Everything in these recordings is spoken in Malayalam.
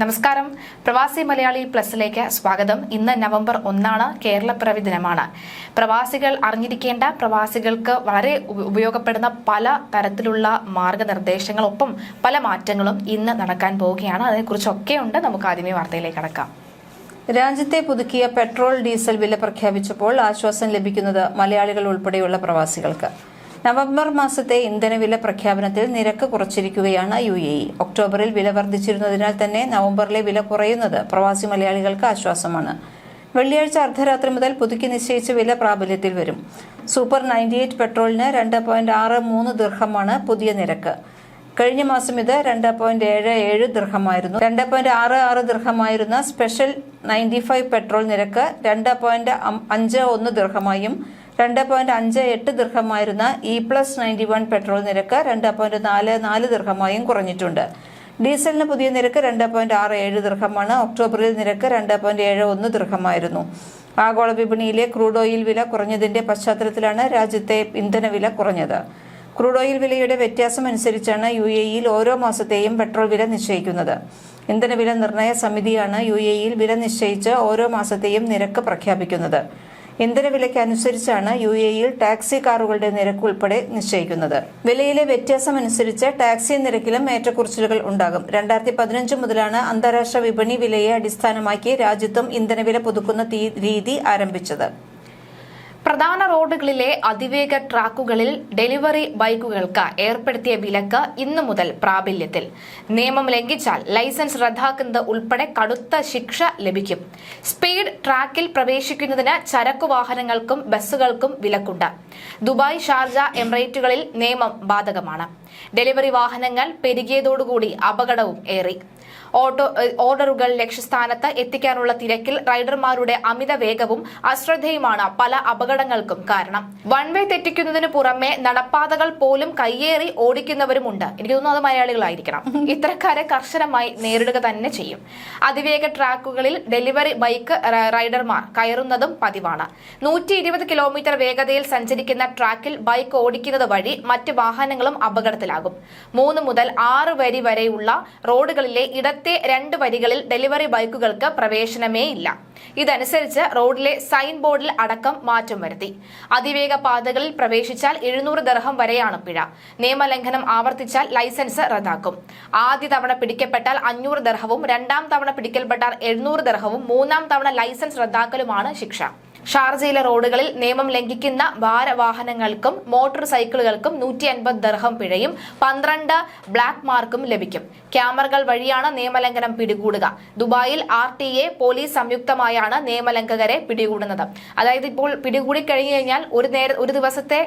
നമസ്കാരം. പ്രവാസി മലയാളി പ്ലസിലേക്ക് സ്വാഗതം. ഇന്ന് നവംബർ ഒന്നാണ് കേരളപ്പിറവി ദിനമാണ്. പ്രവാസികൾ അറിഞ്ഞിരിക്കേണ്ട പ്രവാസികൾക്ക് വളരെ ഉപ- ഉപയോഗപ്പെടുന്ന പല തരത്തിലുള്ള മാർഗനിർദ്ദേശങ്ങളൊപ്പം പല മാറ്റങ്ങളും ഇന്ന് നടക്കാൻ പോവുകയാണ്. അതിനെക്കുറിച്ചൊക്കെ ഉണ്ട് നമുക്ക് ആദ്യമേ വാർത്തയിലേക്ക് കടക്കാം. രാജ്യത്തെ പുതുക്കിയ പെട്രോൾ ഡീസൽ വില പ്രഖ്യാപിച്ചപ്പോൾ ആശ്വാസം ലഭിക്കുന്നത് മലയാളികൾ ഉൾപ്പെടെയുള്ള പ്രവാസികൾക്ക്. നവംബർ മാസത്തെ ഇന്ധനവില പ്രഖ്യാപനത്തിൽ നിരക്ക് കുറച്ചിരിക്കുകയാണ് യു എ ഇ. ഒക്ടോബറിൽ വില വർദ്ധിച്ചിരുന്നതിനാൽ തന്നെ നവംബറിലെ വില കുറയുന്നത് പ്രവാസി മലയാളികൾക്ക് ആശ്വാസമാണ്. വെള്ളിയാഴ്ച അർദ്ധരാത്രി മുതൽ പുതുക്കി നിശ്ചയിച്ച വില പ്രാബല്യത്തിൽ വരും. സൂപ്പർ നയന്റി എയ്റ്റ് പെട്രോളിന് രണ്ട് പോയിന്റ് ആറ് മൂന്ന് ദീർഘമാണ് പുതിയ നിരക്ക്. കഴിഞ്ഞ മാസം ഇത് രണ്ട് പോയിന്റ് ഏഴ് ഏഴ് ദീർഘമായിരുന്നു. രണ്ട് പോയിന്റ് ആറ് ആറ് ദീർഘമായിരുന്ന സ്പെഷ്യൽ നയന്റി ഫൈവ് പെട്രോൾ നിരക്ക് രണ്ട് പോയിന്റ് അഞ്ച് ഒന്ന് ദീർഘമായും രണ്ട് പോയിന്റ് അഞ്ച് എട്ട് ദീർഘമായിരുന്ന E plus ninety one petrol നിരക്ക് രണ്ട് പോയിന്റ് നാല് നാല് ദീർഘമായും കുറഞ്ഞിട്ടുണ്ട്. ഡീസലിന് പുതിയ നിരക്ക് രണ്ട് പോയിന്റ് ആറ് ഏഴ് ദീർഘമാണ്. ഒക്ടോബറിൽ നിരക്ക് രണ്ട് പോയിന്റ് ഏഴ് ഒന്ന് ദീർഘമായിരുന്നു. ആഗോള വിപണിയിലെ ക്രൂഡ് ഓയിൽ വില കുറഞ്ഞതിന്റെ പശ്ചാത്തലത്തിലാണ് രാജ്യത്തെ ഇന്ധനവില കുറഞ്ഞത്. ക്രൂഡ് ഓയിൽ വിലയുടെ വ്യത്യാസം അനുസരിച്ചാണ് യു എ ഇയിൽ ഓരോ മാസത്തെയും പെട്രോൾ വില നിശ്ചയിക്കുന്നത്. ഇന്ധനവില നിർണയ സമിതിയാണ് യു എ ഇയിൽ വില നിശ്ചയിച്ച് ഓരോ മാസത്തെയും നിരക്ക് പ്രഖ്യാപിക്കുന്നത്. ഇന്ധനവിലയ്ക്ക് അനുസരിച്ചാണ് യു എ ഇയിൽ ടാക്സി കാറുകളുടെ നിരക്ക് ഉൾപ്പെടെ നിശ്ചയിക്കുന്നത്. വിലയിലെ വ്യത്യാസം അനുസരിച്ച് ടാക്സി നിരക്കിലും ഏറ്റക്കുറച്ചിലുകൾ ഉണ്ടാകും. രണ്ടായിരത്തി പതിനഞ്ച് മുതലാണ് അന്താരാഷ്ട്ര വിപണി വിലയെ അടിസ്ഥാനമാക്കി രാജ്യത്തും ഇന്ധനവില പുതുക്കുന്ന രീതി ആരംഭിച്ചത്. പ്രധാന റോഡുകളിലെ അതിവേഗ ട്രാക്കുകളിൽ ഡെലിവറി ബൈക്കുകൾക്ക് ഏർപ്പെടുത്തിയ വിലക്ക് ഇന്നു മുതൽ പ്രാബല്യത്തിൽ. നിയമം ലംഘിച്ചാൽ ലൈസൻസ് റദ്ദാക്കുന്നത് ഉൾപ്പെടെ കടുത്ത ശിക്ഷ ലഭിക്കും. സ്പീഡ് ട്രാക്കിൽ പ്രവേശിക്കുന്നതിന് ചരക്കു വാഹനങ്ങൾക്കും ബസ്സുകൾക്കും വിലക്കുണ്ട്. ദുബായ് ഷാർജ എമിറേറ്റുകളിൽ നിയമം ബാധകമാണ്. ഡെലിവറി വാഹനങ്ങൾ പെരുകിയതോടുകൂടി അപകടവും ഏറി. ഓട്ടോ ഓർഡറുകൾ ലക്ഷ്യസ്ഥാനത്ത് എത്തിക്കാനുള്ള തിരക്കിൽ റൈഡർമാരുടെ അമിത വേഗവും അശ്രദ്ധയുമാണ് പല അപകടങ്ങൾക്കും കാരണം. വൺ വേ തെറ്റിക്കുന്നതിന് പുറമെ നടപ്പാതകൾ പോലും കയ്യേറി ഓടിക്കുന്നവരുമുണ്ട്. എനിക്ക് തോന്നുന്നു അത് മലയാളികളായിരിക്കണം. ഇത്തരക്കാരെ കർശനമായി നേരിടുക തന്നെ ചെയ്യും. അതിവേഗ ട്രാക്കുകളിൽ ഡെലിവറി ബൈക്ക് റൈഡർമാർ കയറുന്നതും പതിവാണ്. നൂറ്റി ഇരുപത് കിലോമീറ്റർ വേഗതയിൽ സഞ്ചരിക്കുന്ന ട്രാക്കിൽ ബൈക്ക് ഓടിക്കുന്നത് വഴി മറ്റ് വാഹനങ്ങളും അപകടത്തിലാകും. മൂന്ന് മുതൽ ആറ് വരി വരെയുള്ള റോഡുകളിലെ ഇടത്തെ രണ്ട് വരികളിൽ ഡെലിവറി ബൈക്കുകൾക്ക് പ്രവേശനമേ ഇല്ല ഇതനുസരിച്ച് റോഡിലെ സൈൻ ബോർഡിൽ അടക്കം മാറ്റം വരുത്തി. അതിവേഗ പാതകളിൽ പ്രവേശിച്ചാൽ എഴുന്നൂറ് ദർഹം വരെയാണ് പിഴ. നിയമലംഘനം ആവർത്തിച്ചാൽ ലൈസൻസ് റദ്ദാക്കും. ആദ്യ തവണ പിടിക്കപ്പെട്ടാൽ അഞ്ഞൂറ് ദർഹവും രണ്ടാം തവണ പിടിക്കൽപ്പെട്ടാൽ എഴുന്നൂറ് ദർഹവും മൂന്നാം തവണ ലൈസൻസ് റദ്ദാക്കലുമാണ് ശിക്ഷ. ഷാർജയിലെ റോഡുകളിൽ നിയമം ലംഘിക്കുന്ന ഭാരവാഹനങ്ങൾക്കും മോട്ടോർ സൈക്കിളുകൾക്കും നൂറ്റി അൻപത് ദർഹം പിഴയും പന്ത്രണ്ട് ബ്ലാക്ക് മാർക്കും ലഭിക്കും. ക്യാമറകൾ വഴിയാണ് നിയമലംഘനം പിടികൂടുക. ദുബായിൽ ആർ ടി എ പോലീസ് സംയുക്തമായാണ് നിയമലംഘകരെ പിടികൂടുന്നത്. അതായത് ഇപ്പോൾ പിടികൂടി കഴിഞ്ഞു കഴിഞ്ഞാൽ ഒരു നേര ഒരു ദിവസത്തെ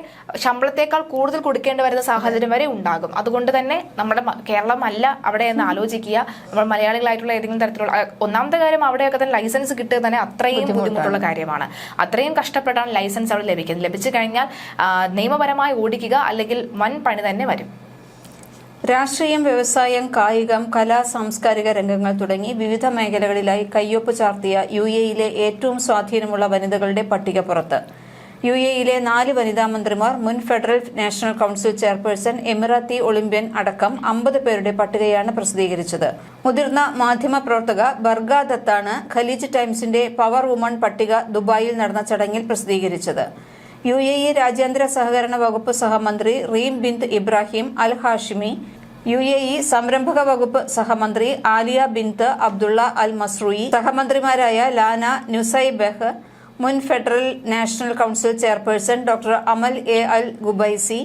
ശമ്പളത്തേക്കാൾ കൂടുതൽ കൊടുക്കേണ്ടി വരുന്ന സാഹചര്യം വരെ ഉണ്ടാകും. അതുകൊണ്ട് തന്നെ നമ്മുടെ കേരളമല്ല കേരളം അല്ല അവിടെ എന്ന് ആലോചിക്കുക. നമ്മൾ മലയാളികളായിട്ടുള്ള ഏതെങ്കിലും തരത്തിലുള്ള ഒന്നാമത്തെ കാര്യം അവിടെയൊക്കെ തന്നെ ലൈസൻസ് കിട്ടുക തന്നെ അത്രയും ബുദ്ധിമുട്ടുള്ള കാര്യമാണ്. അത്രയും കഷ്ടപ്പെട്ടാണ് ലൈസൻസ് അവിടെ ലഭിക്കുന്നത്. ലഭിച്ചു കഴിഞ്ഞാൽ നിയമപരമായി ഓടിക്കുക അല്ലെങ്കിൽ വൻ പണി തന്നെ വരും. രാഷ്ട്രീയം വ്യവസായം കായികം കലാ സാംസ്കാരിക രംഗങ്ങൾ തുടങ്ങി വിവിധ മേഖലകളിലായി കയ്യൊപ്പ് ചാർത്തിയ യു എയിലെ ഏറ്റവും സ്വാധീനമുള്ള വനിതകളുടെ പട്ടിക പുറത്ത്. യു എയിലെ നാല് വനിതാ മന്ത്രിമാർ മുൻ federal national council chairperson Emirati Olympian അടക്കം അമ്പത് പേരുടെ പട്ടികയാണ് പ്രസിദ്ധീകരിച്ചത്. മുതിർന്ന മാധ്യമ പ്രവർത്തക ബർഗ ദത്താണ് ഖലീജ് ടൈംസിന്റെ പവർ വുമൺ പട്ടിക ദുബായിൽ നടന്ന ചടങ്ങിൽ പ്രസിദ്ധീകരിച്ചത്. യു എ ഇ രാജ്യാന്തര സഹകരണ വകുപ്പ് സഹമന്ത്രി Reem bint Ibrahim al Hashimi U A E സംരംഭക വകുപ്പ് സഹമന്ത്രി Alia bint Abdullah Al Mazrouei സഹമന്ത്രിമാരായ Lana Nusseibeh മുൻ federal national council chairperson doctor Amal A al Qubaisi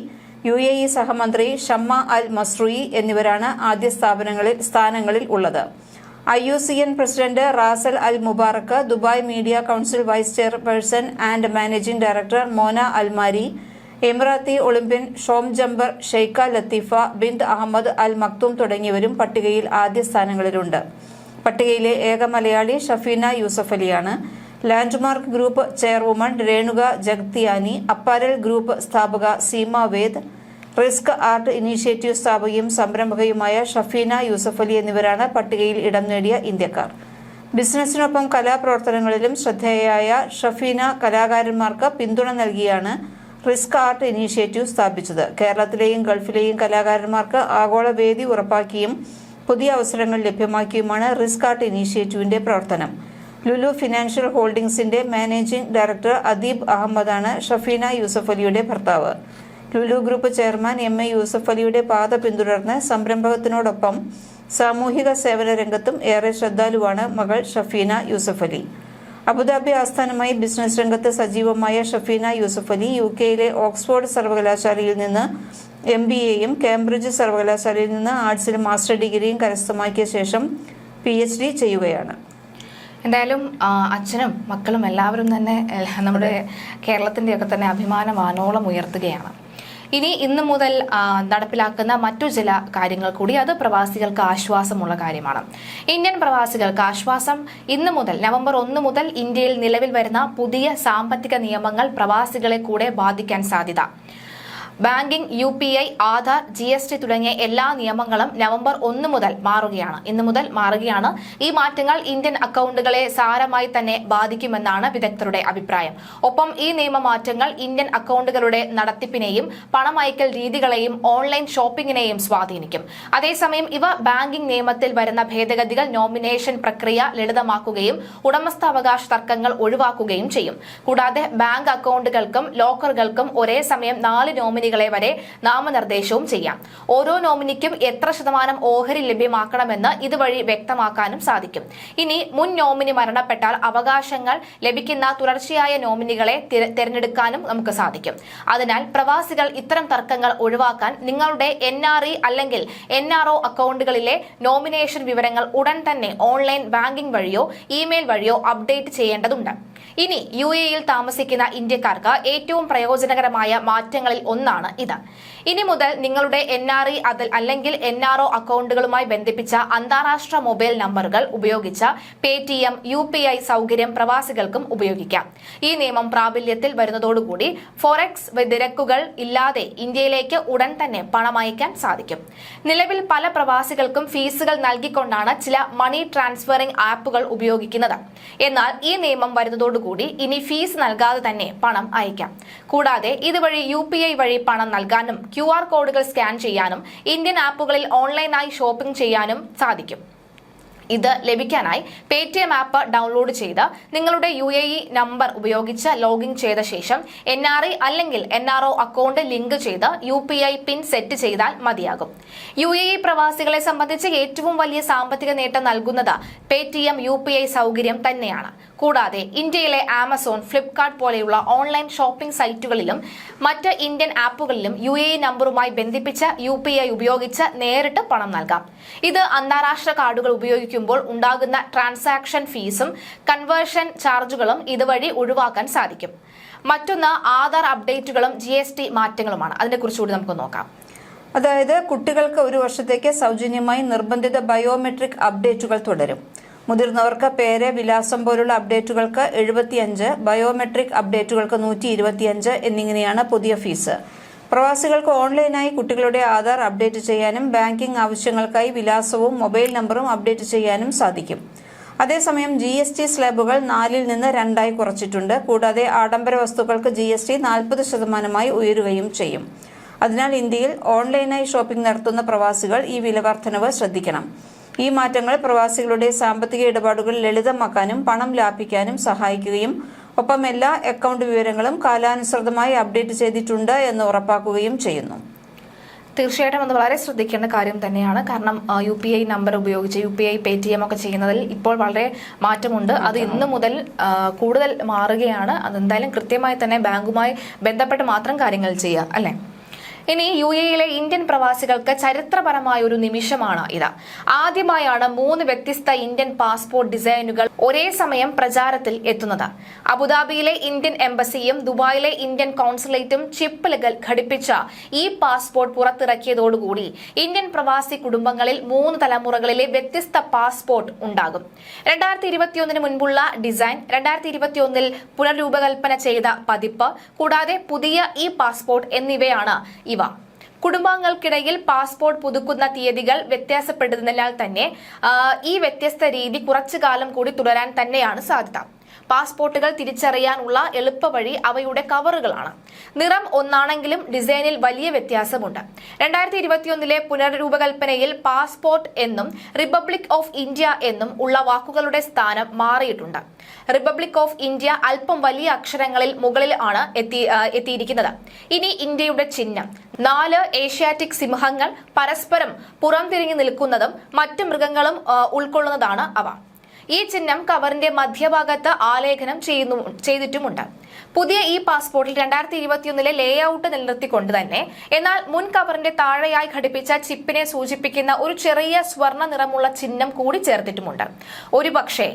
U A E സഹമന്ത്രി ഷമ്മ അൽ മസ്രൂയി എന്നിവരാണ് ആദ്യ സ്ഥാപനങ്ങളിൽ സ്ഥാനങ്ങളിൽ ഉള്ളത്. I U C N president Razan al Mubarak Dubai media council vice chairperson and managing director Mona Almarri Emirati Olympian show jumper Sheikha Latifa bint Ahmed Al Maktoum തുടങ്ങിയവരും പട്ടികയിൽ ആദ്യ സ്ഥാനങ്ങളിലുണ്ട്. പട്ടികയിലെ ഏക Malayali Shafeena Yusuf അലിയാണ്. Landmark group chairwoman Renuka Jagtiani apparel group സ്ഥാപക Seema Ved risk art initiative സ്ഥാപകയും സംരംഭകയുമായ ഷഫീന യൂസഫ് അലി എന്നിവരാണ് പട്ടികയിൽ ഇടം നേടിയ ഇന്ത്യക്കാർ. ബിസിനസ്സിനൊപ്പം കലാപ്രവർത്തനങ്ങളിലും ശ്രദ്ധേയയായ ഷഫീന കലാകാരന്മാർക്ക് പിന്തുണ നൽകിയാണ് റിസ്ക് ആർട്ട് ഇനീഷ്യേറ്റീവ് സ്ഥാപിച്ചത്. കേരളത്തിലെയും ഗൾഫിലെയും കലാകാരന്മാർക്ക് ആഗോള വേദി ഉറപ്പാക്കിയും പുതിയ അവസരങ്ങൾ ലഭ്യമാക്കിയുമാണ് റിസ്ക് ആർട്ട് ഇനീഷ്യേറ്റീവിന്റെ പ്രവർത്തനം. ലുലു ഫിനാൻഷ്യൽ ഹോൾഡിംഗ്സിന്റെ മാനേജിംഗ് ഡയറക്ടർ അദീബ് അഹമ്മദാണ് ഷഫീന യൂസഫ് അലിയുടെ ഭർത്താവ്. Lulu group chairman M A Yusuff അലിയുടെ പാത പിന്തുടർന്ന് സംരംഭകത്തിനോടൊപ്പം സാമൂഹിക സേവന രംഗത്തും ഏറെ ശ്രദ്ധാലുവാണ് മകൾ ഷഫീന യൂസഫ് അലി. അബുദാബി ആസ്ഥാനമായി ബിസിനസ് രംഗത്ത് സജീവമായ ഷഫീന യൂസഫ് അലി യു കെയിലെ ഓക്സ്ഫോർഡ് സർവകലാശാലയിൽ നിന്ന് എം ബി എയും കേംബ്രിഡ്ജ് സർവകലാശാലയിൽ നിന്ന് ആർട്സിൽ മാസ്റ്റർ ഡിഗ്രിയും കരസ്ഥമാക്കിയ ശേഷം പി എച്ച് ഡി ചെയ്യുകയാണ്. എന്തായാലും അച്ഛനും മക്കളും എല്ലാവരും തന്നെ നമ്മുടെ കേരളത്തിന്റെയൊക്കെ തന്നെ അഭിമാനം വാനോളം ഉയർത്തുകയാണ്. ഇനി ഇന്ന് മുതൽ നടപ്പിലാക്കുന്ന മറ്റു ചില കാര്യങ്ങൾ കൂടി. അത് പ്രവാസികൾക്ക് ആശ്വാസമുള്ള കാര്യമാണ്. ഇന്ത്യൻ പ്രവാസികൾക്ക് ആശ്വാസം ഇന്ന് മുതൽ നവംബർ ഒന്ന് മുതൽ ഇന്ത്യയിൽ നിലവിൽ വരുന്ന പുതിയ സാമ്പത്തിക നിയമങ്ങൾ പ്രവാസികളെ കൂടെ ബാധിക്കാൻ സാധ്യത. Banking U P I Aadhaar G S T തുടങ്ങിയ എല്ലാ നിയമങ്ങളും നവംബർ ഒന്ന് മുതൽ മാറുകയാണ്. ഇന്നു മുതൽ മാറുകയാണ്. ഈ മാറ്റങ്ങൾ ഇന്ത്യൻ അക്കൗണ്ടുകളെ സാരമായി തന്നെ ബാധിക്കുമെന്നാണ് വിദഗ്ധരുടെ അഭിപ്രായം. ഒപ്പം ഈ നിയമമാറ്റങ്ങൾ ഇന്ത്യൻ അക്കൗണ്ടുകളുടെ നടത്തിപ്പിനെയും പണമയക്കൽ രീതികളെയും ഓൺലൈൻ ഷോപ്പിംഗിനെയും സ്വാധീനിക്കും. അതേസമയം ഇവ ബാങ്കിംഗ് നിയമത്തിൽ വരുന്ന ഭേദഗതികൾ നോമിനേഷൻ പ്രക്രിയ ലളിതമാക്കുകയും ഉടമസ്ഥാവകാശ തർക്കങ്ങൾ ഒഴിവാക്കുകയും ചെയ്യും. കൂടാതെ ബാങ്ക് അക്കൗണ്ടുകൾക്കും ലോക്കറുകൾക്കും ഒരേ സമയം നാല് നോമിനികളെ വരെ നാമനിർദ്ദേശവും ചെയ്യാം. ഓരോ നോമിനിക്കും എത്ര ശതമാനം ഓഹരി ലഭ്യമാക്കണമെന്ന് ഇതുവഴി വ്യക്തമാക്കാനും സാധിക്കും. ഇനി മുൻ നോമിനി മരണപ്പെട്ടാൽ അവകാശങ്ങൾ ലഭിക്കുന്ന തുടർച്ചയായ നോമിനികളെ തിര- തിരഞ്ഞെടുക്കാനും നമുക്ക് സാധിക്കും. അതിനാൽ പ്രവാസികൾ ഇത്തരം തർക്കങ്ങൾ ഒഴിവാക്കാൻ നിങ്ങളുടെ എൻ അല്ലെങ്കിൽ എൻ അക്കൗണ്ടുകളിലെ നോമിനേഷൻ വിവരങ്ങൾ ഉടൻ തന്നെ ഓൺലൈൻ ബാങ്കിംഗ് വഴിയോ ഇമെയിൽ വഴിയോ അപ്ഡേറ്റ് ചെയ്യേണ്ടതുണ്ട്. ഇനി യു എയിൽ താമസിക്കുന്ന ഇന്ത്യക്കാർക്ക് ഏറ്റവും പ്രയോജനകരമായ മാറ്റങ്ങളിൽ ഒന്നാണ് ഇത്. ഇനി മുതൽ നിങ്ങളുടെ എൻ ആർ ഇ അല്ലെങ്കിൽ എൻ ആർ ഒ അക്കൗണ്ടുകളുമായി ബന്ധിപ്പിച്ച അന്താരാഷ്ട്ര മൊബൈൽ നമ്പറുകൾ ഉപയോഗിച്ച Paytm U P I സൗകര്യം പ്രവാസികൾക്കും ഉപയോഗിക്കാം. ഈ നിയമം പ്രാബല്യത്തിൽ വരുന്നതോടുകൂടി ഫോറക്സ് നിരക്കുകൾ ഇല്ലാതെ ഇന്ത്യയിലേക്ക് ഉടൻ തന്നെ പണം അയക്കാൻ സാധിക്കും. നിലവിൽ പല പ്രവാസികൾക്കും ഫീസുകൾ നൽകിക്കൊണ്ടാണ് ചില മണി ട്രാൻസ്ഫറിംഗ് ആപ്പുകൾ ഉപയോഗിക്കുന്നത്. എന്നാൽ ഈ നിയമം വരുന്നതോടുകൂടി ഇനി ഫീസ് നൽകാതെ തന്നെ പണം അയക്കാം. കൂടാതെ ഇതുവഴി യു പി ഐ വഴി പണം നൽകാനും ക്യു കോഡുകൾ സ്കാൻ ചെയ്യാനും ഇന്ത്യൻ ആപ്പുകളിൽ ഓൺലൈനായി ഷോപ്പിംഗ് ചെയ്യാനും സാധിക്കും. ഇത് ലഭിക്കാനായി പേടിഎം ആപ്പ് ഡൗൺലോഡ് ചെയ്ത് നിങ്ങളുടെ യു എ ഇ നമ്പർ ഉപയോഗിച്ച് ലോഗിൻ ചെയ്ത ശേഷം എൻ ആർ ഐ അല്ലെങ്കിൽ N R O account link ചെയ്ത് U P I pin set ചെയ്താൽ മതിയാകും. യു എ ഇ പ്രവാസികളെ സംബന്ധിച്ച് ഏറ്റവും വലിയ സാമ്പത്തിക നേട്ടം നൽകുന്നത് പേടിഎം യു പി ഐ സൗകര്യം തന്നെയാണ്. കൂടാതെ ഇന്ത്യയിലെ ആമസോൺ ഫ്ലിപ്കാർട്ട് പോലെയുള്ള ഓൺലൈൻ ഷോപ്പിംഗ് സൈറ്റുകളിലും മറ്റ് ഇന്ത്യൻ ആപ്പുകളിലും യു എ നമ്പറുമായി ബന്ധിപ്പിച്ച് യു പി ഐ ഉപയോഗിച്ച് നേരിട്ട് പണം നൽകാം. ഇത് അന്താരാഷ്ട്ര കാർഡുകൾ ഉപയോഗിക്കുമ്പോൾ ഉണ്ടാകുന്ന ട്രാൻസാക്ഷൻ ഫീസും കൺവേർഷൻ ചാർജുകളും ഇതുവഴി ഒഴിവാക്കാൻ സാധിക്കും. മറ്റൊന്ന് ആധാർ അപ്ഡേറ്റുകളും ജി എസ് ടി മാറ്റങ്ങളുമാണ്. അതിനെക്കുറിച്ച് കൂടി നമുക്ക് നോക്കാം. അതായത് കുട്ടികൾക്ക് ഒരു വർഷത്തേക്ക് സൗജന്യമായി നിർബന്ധിത ബയോമെട്രിക് അപ്ഡേറ്റുകൾ തുടരും. മുതിർന്നവർക്ക് പേര് വിലാസം പോലുള്ള അപ്ഡേറ്റുകൾക്ക് എഴുപത്തിയഞ്ച് ബയോമെട്രിക് അപ്ഡേറ്റുകൾക്ക് നൂറ്റി ഇരുപത്തിയഞ്ച് എന്നിങ്ങനെയാണ് പുതിയ ഫീസ് പ്രവാസികൾക്ക് ഓൺലൈനായി കുട്ടികളുടെ ആധാർ അപ്ഡേറ്റ് ചെയ്യാനും ബാങ്കിംഗ് ആവശ്യങ്ങൾക്കായി വിലാസവും മൊബൈൽ നമ്പറും അപ്ഡേറ്റ് ചെയ്യാനും സാധിക്കും. അതേസമയം ജി എസ് ടി സ്ലാബുകൾ നാലിൽ നിന്ന് രണ്ടായി കുറച്ചിട്ടുണ്ട്. കൂടാതെ ആഡംബര വസ്തുക്കൾക്ക് ജി എസ് ടി നാൽപ്പത് ശതമാനമായി ഉയരുകയും ചെയ്യും. അതിനാൽ ഇന്ത്യയിൽ ഓൺലൈനായി ഷോപ്പിംഗ് നടത്തുന്ന പ്രവാസികൾ ഈ വില വർധനവ് ശ്രദ്ധിക്കണം. ഈ മാറ്റങ്ങൾ പ്രവാസികളുടെ സാമ്പത്തിക ഇടപാടുകൾ ലളിതമാക്കാനും പണം ലാഭിക്കാനും സഹായിക്കുകയും ഒപ്പം എല്ലാ അക്കൗണ്ട് വിവരങ്ങളും കാലാനുസൃതമായി അപ്ഡേറ്റ് ചെയ്തിട്ടുണ്ട് എന്ന് ഉറപ്പാക്കുകയും ചെയ്യുന്നു. തീർച്ചയായിട്ടും അത് വളരെ ശ്രദ്ധിക്കേണ്ട കാര്യം തന്നെയാണ്. കാരണം യു പി ഐ നമ്പർ ഉപയോഗിച്ച് U P I Paytm ഒക്കെ ചെയ്യുന്നതിൽ ഇപ്പോൾ വളരെ മാറ്റമുണ്ട്. അത് ഇന്ന് മുതൽ കൂടുതൽ മാറുകയാണ്. അതെന്തായാലും കൃത്യമായി തന്നെ ബാങ്കുമായി ബന്ധപ്പെട്ട് മാത്രം കാര്യങ്ങൾ ചെയ്യുക അല്ലേ? ഇനി യു എയിലെ ഇന്ത്യൻ പ്രവാസികൾക്ക് ചരിത്രപരമായ ഒരു നിമിഷമാണ് ഇത്. ആദ്യമായാണ് മൂന്ന് വ്യത്യസ്ത ഇന്ത്യൻ പാസ്പോർട്ട് ഡിസൈനുകൾ ഒരേ സമയം പ്രചാരത്തിൽ എത്തുന്നത്. അബുദാബിയിലെ ഇന്ത്യൻ എംബസിയും ദുബായിലെ ഇന്ത്യൻ കോൺസുലേറ്റും ചിപ്പുകൾ ഘടിപ്പിച്ച ഈ പാസ്പോർട്ട് പുറത്തിറക്കിയതോടുകൂടി ഇന്ത്യൻ പ്രവാസി കുടുംബങ്ങളിൽ മൂന്ന് തലമുറകളിലെ വ്യത്യസ്ത പാസ്പോർട്ട് ഉണ്ടാകും. രണ്ടായിരത്തി ഇരുപത്തിയൊന്നിന് മുൻപുള്ള ഡിസൈൻ രണ്ടായിരത്തി ഇരുപത്തിയൊന്നിൽ പുനരൂപകൽപ്പന ചെയ്ത പതിപ്പ് കൂടാതെ പുതിയ ഇ പാസ്പോർട്ട് എന്നിവയാണ് ഇവ. കുടുംബാംഗങ്ങൾക്കിടയിൽ പാസ്പോർട്ട് പുതുക്കുന്ന തീയതികൾ വ്യത്യാസപ്പെടുന്നതിനാൽ തന്നെ ഈ വ്യത്യസ്ത രീതി കുറച്ചു കാലം കൂടി തുടരാൻ തന്നെയാണ് സാധ്യത. പാസ്പോർട്ടുകൾ തിരിച്ചറിയാനുള്ള എളുപ്പവഴി അവയുടെ കവറുകളാണ്. നിറം ഒന്നാണെങ്കിലും ഡിസൈനിൽ വലിയ വ്യത്യാസമുണ്ട്. രണ്ടായിരത്തി ഇരുപത്തിയൊന്നിലെ പുനർരൂപകൽപ്പനയിൽ പാസ്പോർട്ട് എന്നും റിപ്പബ്ലിക് ഓഫ് ഇന്ത്യ എന്നും ഉള്ള വാക്കുകളുടെ സ്ഥാനം മാറിയിട്ടുണ്ട്. റിപ്പബ്ലിക് ഓഫ് ഇന്ത്യ അല്പം വലിയ അക്ഷരങ്ങളിൽ മുകളിൽ ആണ് എത്തി എത്തിയിരിക്കുന്നത്. ഇനി ഇന്ത്യയുടെ ചിഹ്നം. നാല് ഏഷ്യാറ്റിക് സിംഹങ്ങൾ പരസ്പരം പുറംതിരിഞ്ഞു നിൽക്കുന്നതും മറ്റ് മൃഗങ്ങളും ഉൾക്കൊള്ളുന്നതാണ് അവ. ഈ ചിഹ്നം കവറിന്റെ മധ്യഭാഗത്ത് ആലേഖനം ചെയ്യുന്നു ചെയ്തിട്ടുമുണ്ട്. പുതിയ ഇ പാസ്പോർട്ടിൽ രണ്ടായിരത്തി ഇരുപത്തിയൊന്നിലെ ലേ ഔട്ട് നിലനിർത്തിക്കൊണ്ട് തന്നെ എന്നാൽ മുൻ കവറിന്റെ താഴെയായി ഘടിപ്പിച്ച ചിപ്പിനെ സൂചിപ്പിക്കുന്ന ഒരു ചെറിയ സ്വർണ നിറമുള്ള ചിഹ്നം കൂടി ചേർത്തിട്ടുമുണ്ട്. ഒരുപക്ഷെ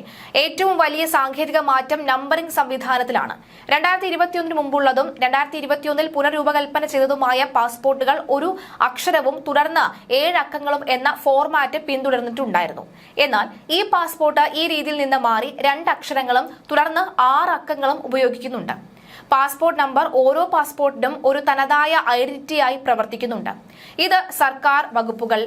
ഏറ്റവും വലിയ സാങ്കേതിക മാറ്റം നമ്പറിംഗ് സംവിധാനത്തിലാണ്. രണ്ടായിരത്തി ഇരുപത്തിയൊന്നിന് മുമ്പുള്ളതും രണ്ടായിരത്തി ഇരുപത്തിയൊന്നിൽ പുനരൂപകൽപ്പന ചെയ്തതുമായ പാസ്പോർട്ടുകൾ ഒരു അക്ഷരവും തുടർന്ന് ഏഴ് അക്കങ്ങളും എന്ന ഫോർമാറ്റ് പിന്തുടർന്നിട്ടുണ്ടായിരുന്നു. എന്നാൽ ഈ പാസ്പോർട്ട് ഈ രീതിയിൽ നിന്ന് മാറി രണ്ട് അക്ഷരങ്ങളും തുടർന്ന് ആറ് അക്കങ്ങളും ഉപയോഗിക്കുന്നുണ്ട്. പാസ്പോർട്ട് നമ്പർ ഓരോ പാസ്പോർട്ടിനും ഒരു തനതായ ഐഡന്റിറ്റിയായി പ്രവർത്തിക്കുന്നുണ്ട്. ഇത് സർക്കാർ വകുപ്പുകൾ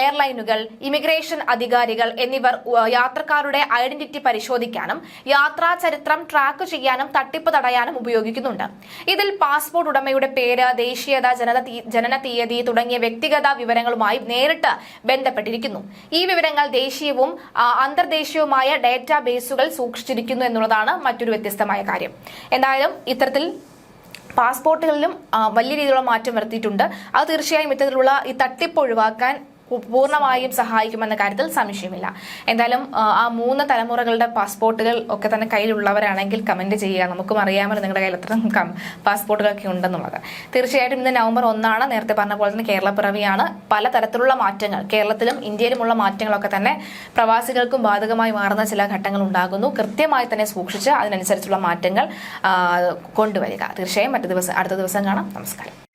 എയർലൈനുകൾ ഇമിഗ്രേഷൻ അധികാരികൾ എന്നിവർ യാത്രക്കാരുടെ ഐഡന്റിറ്റി പരിശോധിക്കാനും യാത്രാ ചരിത്രം ട്രാക്ക് ചെയ്യാനും തട്ടിപ്പ് തടയാനും ഉപയോഗിക്കുന്നുണ്ട്. ഇതിൽ പാസ്പോർട്ട് ഉടമയുടെ പേര് ദേശീയത ജനന ജനന തീയതി തുടങ്ങിയ വ്യക്തിഗത വിവരങ്ങളുമായി നേരിട്ട് ബന്ധപ്പെട്ടിരിക്കുന്നു. ഈ വിവരങ്ങൾ ദേശീയവും അന്തർദേശീയവുമായ ഡേറ്റാ ബേസുകൾ സൂക്ഷിച്ചിരിക്കുന്നു എന്നുള്ളതാണ് മറ്റൊരു വ്യത്യസ്തമായ കാര്യം. എന്തായാലും ഇത്തരത്തിൽ പാസ്പോർട്ടുകളിലും വലിയ രീതിയിലുള്ള മാറ്റം വരുത്തിയിട്ടുണ്ട്. അത് തീർച്ചയായും ഇത്തരത്തിലുള്ള ഈ തട്ടിപ്പ് ഒഴിവാക്കാൻ പൂർണമായും സഹായിക്കുമെന്ന കാര്യത്തിൽ സംശയമില്ല. എന്തായാലും ആ, മൂന്ന് തലമുറകളുടെ പാസ്പോർട്ടുകൾ ഒക്കെ തന്നെ കയ്യിലുള്ളവരാണെങ്കിൽ കമന്റ് ചെയ്യുക. നമുക്കും അറിയാമല്ലോ നിങ്ങളുടെ കയ്യിൽ എത്ര പാസ്പോർട്ടുകളൊക്കെ ഉണ്ടെന്നുള്ളത്. തീർച്ചയായിട്ടും ഇന്ന് നവംബർ ഒന്നാണ്. നേരത്തെ പറഞ്ഞ പോലെ തന്നെ കേരള പിറവിയാണ്. പലതരത്തിലുള്ള മാറ്റങ്ങൾ കേരളത്തിലും ഇന്ത്യയിലുമുള്ള മാറ്റങ്ങളൊക്കെ തന്നെ പ്രവാസികൾക്കും ബാധകമായി മാറുന്ന ചില ഘട്ടങ്ങൾ ഉണ്ടാകുന്നു. കൃത്യമായി തന്നെ സൂക്ഷിച്ച് അതിനനുസരിച്ചുള്ള മാറ്റങ്ങൾ കൊണ്ടുവരിക. തീർച്ചയായും മറ്റു ദിവസം അടുത്ത ദിവസം കാണാം. നമസ്കാരം.